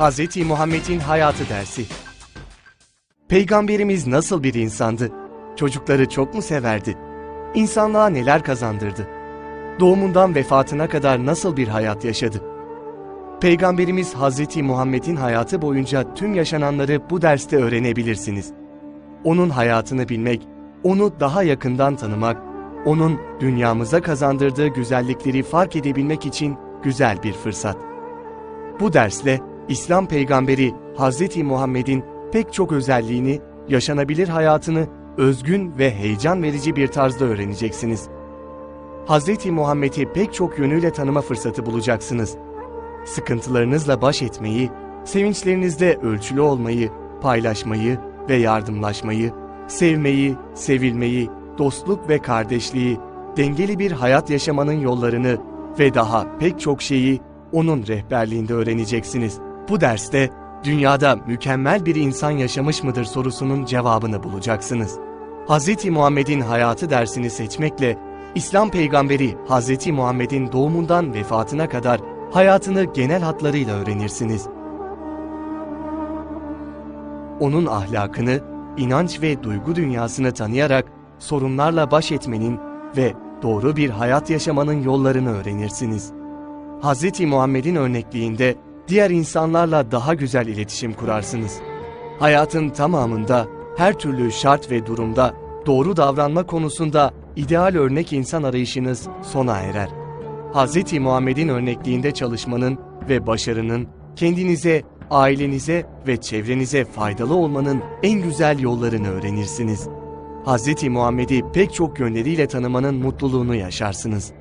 Hz. Muhammed'in hayatı dersi. Peygamberimiz nasıl bir insandı? Çocukları çok mu severdi? İnsanlığa neler kazandırdı? Doğumundan vefatına kadar nasıl bir hayat yaşadı? Peygamberimiz Hz. Muhammed'in hayatı boyunca tüm yaşananları bu derste öğrenebilirsiniz. Onun hayatını bilmek, onu daha yakından tanımak, onun dünyamıza kazandırdığı güzellikleri fark edebilmek için güzel bir fırsat. Bu dersle İslam peygamberi Hz. Muhammed'in pek çok özelliğini, yaşanabilir hayatını özgün ve heyecan verici bir tarzda öğreneceksiniz. Hz. Muhammed'i pek çok yönüyle tanıma fırsatı bulacaksınız. Sıkıntılarınızla baş etmeyi, sevinçlerinizde ölçülü olmayı, paylaşmayı ve yardımlaşmayı, sevmeyi, sevilmeyi, dostluk ve kardeşliği, dengeli bir hayat yaşamanın yollarını ve daha pek çok şeyi onun rehberliğinde öğreneceksiniz. Bu derste dünyada mükemmel bir insan yaşamış mıdır sorusunun cevabını bulacaksınız. Hz. Muhammed'in hayatı dersini seçmekle İslam peygamberi Hz. Muhammed'in doğumundan vefatına kadar hayatını genel hatlarıyla öğrenirsiniz. Onun ahlakını, inanç ve duygu dünyasını tanıyarak sorunlarla baş etmenin ve doğru bir hayat yaşamanın yollarını öğrenirsiniz. Hz. Muhammed'in örnekliğinde diğer insanlarla daha güzel iletişim kurarsınız. Hayatın tamamında, her türlü şart ve durumda doğru davranma konusunda ideal örnek insan arayışınız sona erer. Hz. Muhammed'in örnekliğinde çalışmanın ve başarının kendinize, ailenize ve çevrenize faydalı olmanın en güzel yollarını öğrenirsiniz. Hz. Muhammed'i pek çok yönleriyle tanımanın mutluluğunu yaşarsınız.